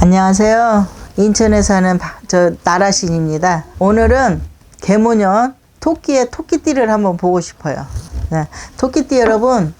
안녕하세요. 인천에 사는 바- 저 나라신입니다. 오늘은 개모년 토끼의 토끼띠를 한번 보고 싶어요. 네, 토끼띠 여러분,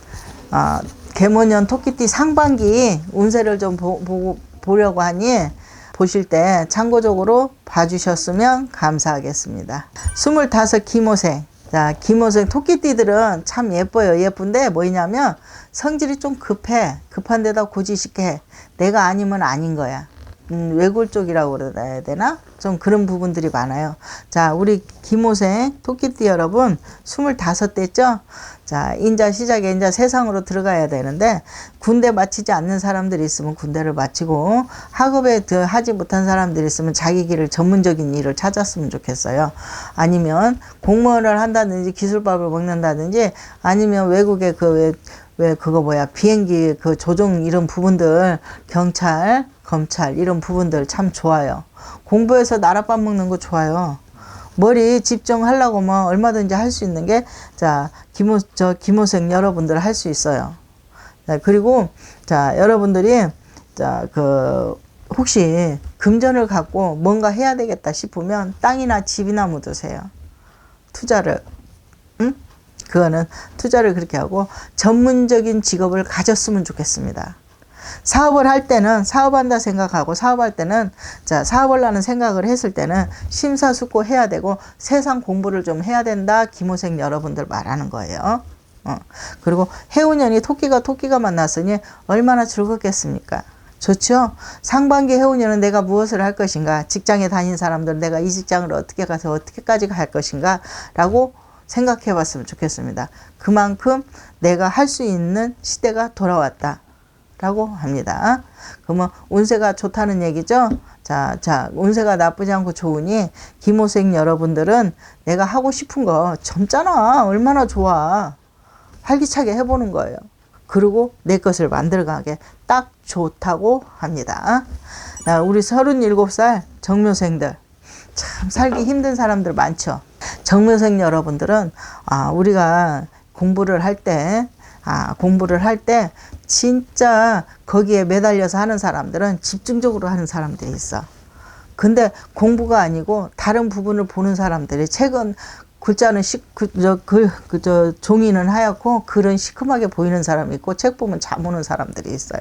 어, 개모년 토끼띠 상반기 운세를 좀 보, 보, 보려고 하니 보실 때 참고적으로 봐주셨으면 감사하겠습니다. 25 김호생. 자, 김호생 토끼띠들은 참 예뻐요. 예쁜데 뭐냐면 성질이 좀 급해. 급한 데다 고지식해. 내가 아니면 아닌 거야. 음, 외골 쪽이라고 그래야 되나? 좀 그런 부분들이 많아요. 자, 우리 김호생 토끼띠 여러분, 25대죠? 자, 인자 시작에 인자 세상으로 들어가야 되는데, 군대 마치지 않는 사람들이 있으면 군대를 마치고, 학업에 더 하지 못한 사람들이 있으면 자기 길을 전문적인 일을 찾았으면 좋겠어요. 아니면 공무원을 한다든지 기술밥을 먹는다든지, 아니면 외국에 그 왜, 왜 그거 뭐야 비행기 그 조종 이런 부분들 경찰 검찰 이런 부분들 참 좋아요. 공부해서 나라밥 먹는 거 좋아요. 머리 집중하려고 뭐 얼마든지 할 수 있는 게자 김호 저 김호생 여러분들 할 수 있어요. 자, 그리고 자 여러분들이 자그 혹시 금전을 갖고 뭔가 해야 되겠다 싶으면 땅이나 집이나 묻으세요. 투자를. 응? 그거는 투자를 그렇게 하고 전문적인 직업을 가졌으면 좋겠습니다. 사업을 할 때는 사업한다 생각하고 사업할 때는 자 사업을 하는 생각을 했을 때는 심사숙고해야 되고 세상 공부를 좀 해야 된다 김호생 여러분들 말하는 거예요. 어. 그리고 해운년이 토끼가 토끼가 만났으니 얼마나 즐겁겠습니까? 좋죠? 상반기 해운년은 내가 무엇을 할 것인가? 직장에 다닌 사람들 내가 이 직장을 어떻게 가서 어떻게까지 갈 것인가? 라고 생각해 봤으면 좋겠습니다. 그만큼 내가 할 수 있는 시대가 돌아왔다. 라고 합니다. 그러면 운세가 좋다는 얘기죠? 자, 자, 운세가 나쁘지 않고 좋으니 김호생 여러분들은 내가 하고 싶은 거 젊잖아. 얼마나 좋아. 활기차게 해보는 거예요. 그리고 내 것을 만들어가게 딱 좋다고 합니다. 나 우리 37살 정묘생들 참 살기 힘든 사람들 많죠. 정묘생 여러분들은 아, 우리가 공부를 할 때, 아, 공부를 할 때 진짜 거기에 매달려서 하는 사람들은 집중적으로 하는 사람들이 있어. 근데 공부가 아니고 다른 부분을 보는 사람들이 책은 글자는 시, 그, 저, 그, 그, 저, 종이는 하얗고 글은 시큼하게 보이는 사람이 있고 책 보면 잘 보는 사람들이 있어요.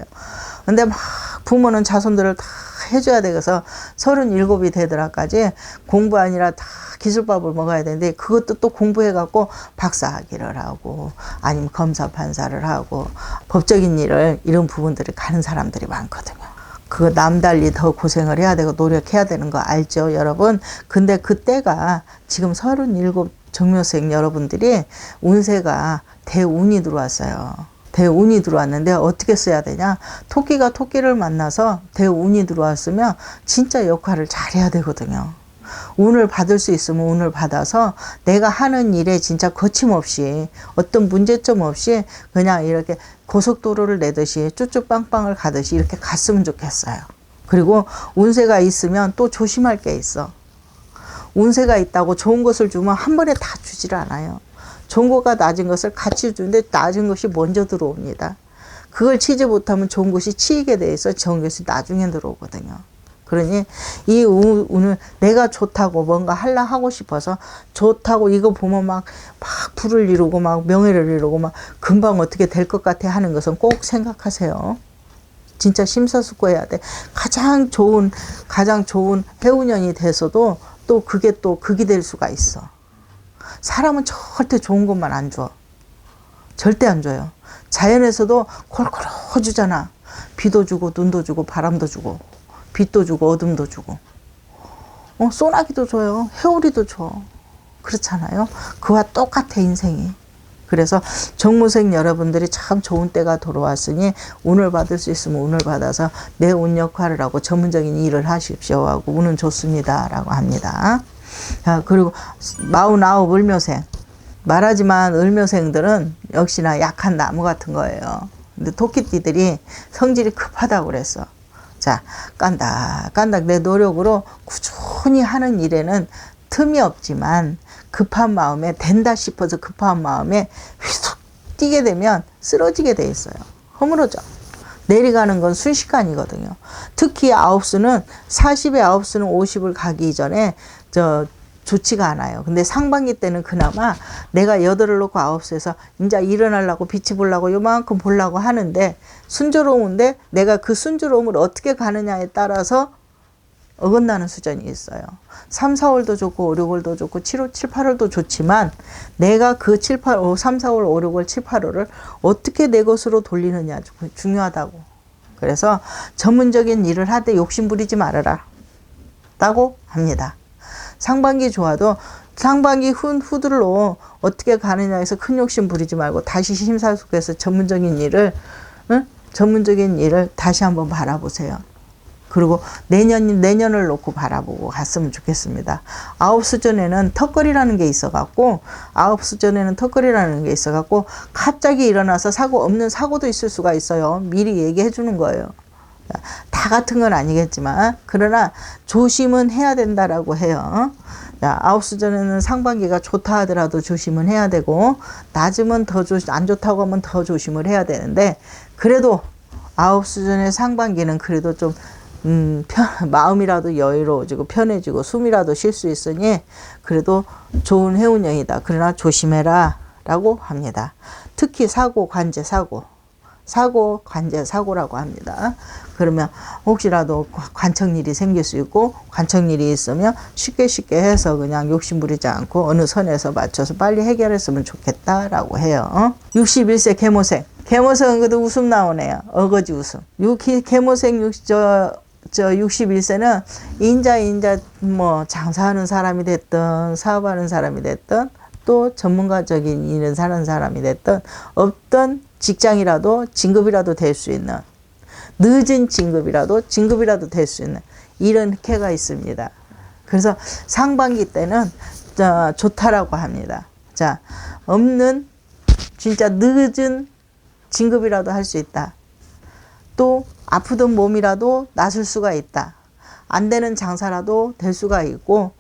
근데 막 부모는 자손들을 다 해줘야 되어서 서른일곱이 되더라까지 공부 아니라 다 기술밥을 먹어야 되는데 그것도 또 공부해갖고 박사학위를 하고 아니면 검사 판사를 하고 법적인 일을 이런 부분들을 가는 사람들이 많거든요. 그거 남달리 더 고생을 해야 되고 노력해야 되는 거 알죠, 여러분? 근데 그때가 지금 37 정묘생 여러분들이 운세가 대운이 들어왔어요. 대운이 들어왔는데 어떻게 써야 되냐? 토끼가 토끼를 만나서 대운이 들어왔으면 진짜 역할을 잘해야 되거든요. 운을 받을 수 있으면 운을 받아서 내가 하는 일에 진짜 거침없이 어떤 문제점 없이 그냥 이렇게 고속도로를 내듯이 쭉쭉 빵빵을 가듯이 이렇게 갔으면 좋겠어요. 그리고 운세가 있으면 또 조심할 게 있어. 운세가 있다고 좋은 것을 주면 한 번에 다 주질 않아요. 좋은 것과 낮은 것을 같이 주는데 낮은 것이 먼저 들어옵니다. 그걸 치지 못하면 좋은 것이 치이게 돼 있어 좋은 것이 나중에 들어오거든요. 그러니 이 우- 운을 내가 좋다고 뭔가 할라 하고 싶어서 좋다고 이거 보면 막, 막 불을 이루고 막 명예를 이루고 막 금방 어떻게 될 것 같아 하는 것은 꼭 생각하세요. 진짜 심사숙고해야 돼. 가장 좋은 가장 좋은 해운년이 돼서도 또 그게 또 극이 될 수가 있어. 사람은 절대 좋은 것만 안 줘. 절대 안 줘요. 자연에서도 골고루 주잖아. 비도 주고 눈도 주고 바람도 주고 빛도 주고 어둠도 주고. 어, 소나기도 줘요. 해오리도 줘. 그렇잖아요. 그와 똑같아 인생이. 그래서 정무생 여러분들이 참 좋은 때가 돌아왔으니 운을 받을 수 있으면 운을 받아서 내 운 역할을 하고 전문적인 일을 하십시오 하고 운은 좋습니다라고 합니다. 자, 그리고 마흔아홉 을묘생. 말하지만 을묘생들은 역시나 약한 나무 같은 거예요. 근데 토끼띠들이 성질이 급하다고 그랬어. 자, 깐다, 깐다. 내 노력으로 꾸준히 하는 일에는 틈이 없지만 급한 마음에 된다 싶어서 급한 마음에 휘쑥 뛰게 되면 쓰러지게 돼 있어요. 허물어져. 내려가는 건 순식간이거든요. 특히 아홉수는 40에 아홉수는 50을 가기 전에 저 좋지가 않아요. 근데 상반기 때는 그나마 내가 여덟을 놓고 아홉수에서 이제 일어나려고 빛이 보려고 요만큼 보려고 하는데 순조로운데 내가 그 순조로움을 어떻게 가느냐에 따라서 어긋나는 수준이 있어요. 3, 4월도 좋고 5, 6월도 좋고 7, 5, 7, 8월도 좋지만 내가 그 7, 8, 5, 3, 4월, 5, 6월, 7, 8월을 어떻게 내 것으로 돌리느냐 중요하다고. 그래서 전문적인 일을 할때 욕심 부리지 말아라. 다고 합니다. 상반기 좋아도 상반기 후, 후들로 어떻게 가느냐에서 큰 욕심 부리지 말고 다시 심사숙고해서 전문적인 일을 응? 전문적인 일을 다시 한번 바라보세요. 그리고 내년 내년을 놓고 바라보고 갔으면 좋겠습니다. 아홉 수전에는 턱걸이라는 게 있어갖고 아홉 수전에는 턱걸이라는 게 있어갖고 갑자기 일어나서 사고 없는 사고도 있을 수가 있어요. 미리 얘기해 주는 거예요. 다 같은 건 아니겠지만 그러나 조심은 해야 된다라고 해요. 자, 아홉 수전에는 상반기가 좋다 하더라도 조심은 해야 되고 낮으면 더 조심 안 좋다고 하면 더 조심을 해야 되는데 그래도 아홉 수전의 상반기는 그래도 좀 음, 편, 마음이라도 여유로워지고 편해지고 숨이라도 쉴 수 있으니 그래도 좋은 해운년이다. 그러나 조심해라 라고 합니다. 특히 사고, 관제, 사고. 사고, 관제, 사고라고 합니다. 그러면 혹시라도 관청일이 생길 수 있고 관청일이 있으면 쉽게 쉽게 해서 그냥 욕심 부리지 않고 어느 선에서 맞춰서 빨리 해결했으면 좋겠다라고 해요. 61세 개모생. 개모생은 그래도 웃음 나오네요. 어거지 웃음. 유 개모생 60, 저, 저 61세는 인자 인자 뭐 장사하는 사람이 됐든 사업하는 사람이 됐든 또 전문가적인 일을 사는 사람이 됐든 어떤 직장이라도 진급이라도 될 수 있는 늦은 진급이라도 진급이라도 될 수 있는 이런 해가 있습니다. 그래서 상반기 때는 자, 좋다라고 합니다. 자, 없는 진짜 늦은 진급이라도 할 수 있다. 또 아프던 몸이라도 나설 수가 있다. 안 되는 장사라도 될 수가 있고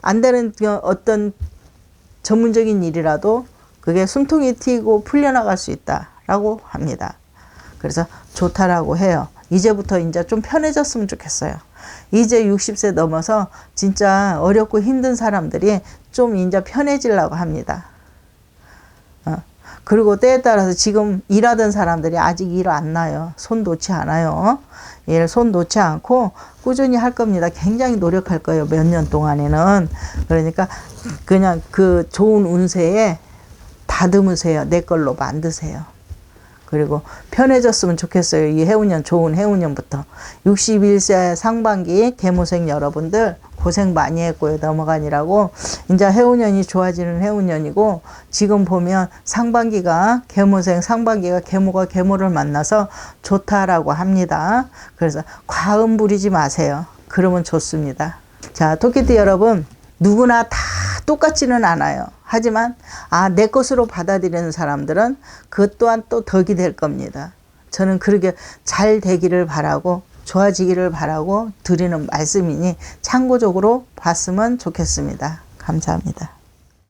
안 되는 그 어떤 전문적인 일이라도 그게 숨통이 튀고 풀려나갈 수 있다 라고 합니다. 그래서 좋다라고 해요. 이제부터 이제 좀 편해졌으면 좋겠어요. 이제 60세 넘어서 진짜 어렵고 힘든 사람들이 좀 이제 편해지려고 합니다. 어. 그리고 때에 따라서 지금 일하던 사람들이 아직 일 안 나요. 손 놓지 않아요. 일손 놓지 않고 꾸준히 할 겁니다. 굉장히 노력할 거예요. 몇 년 동안에는. 그러니까 그냥 그 좋은 운세에 다듬으세요. 내 걸로 만드세요. 그리고 편해졌으면 좋겠어요. 이 해운년 좋은 해운년부터 61세 상반기 개모생 여러분들 고생 많이 했고요. 넘어가니라고 이제 해운년이 좋아지는 해운년이고 지금 보면 상반기가 개모생 상반기가 개모가 개모를 만나서 좋다라고 합니다. 그래서 과음 부리지 마세요. 그러면 좋습니다. 자, 토끼띠 여러분 누구나 다 똑같지는 않아요. 하지만 아, 내 것으로 받아들이는 사람들은 그 또한 또 덕이 될 겁니다. 저는 그렇게 잘 되기를 바라고 좋아지기를 바라고 드리는 말씀이니 참고적으로 봤으면 좋겠습니다. 감사합니다.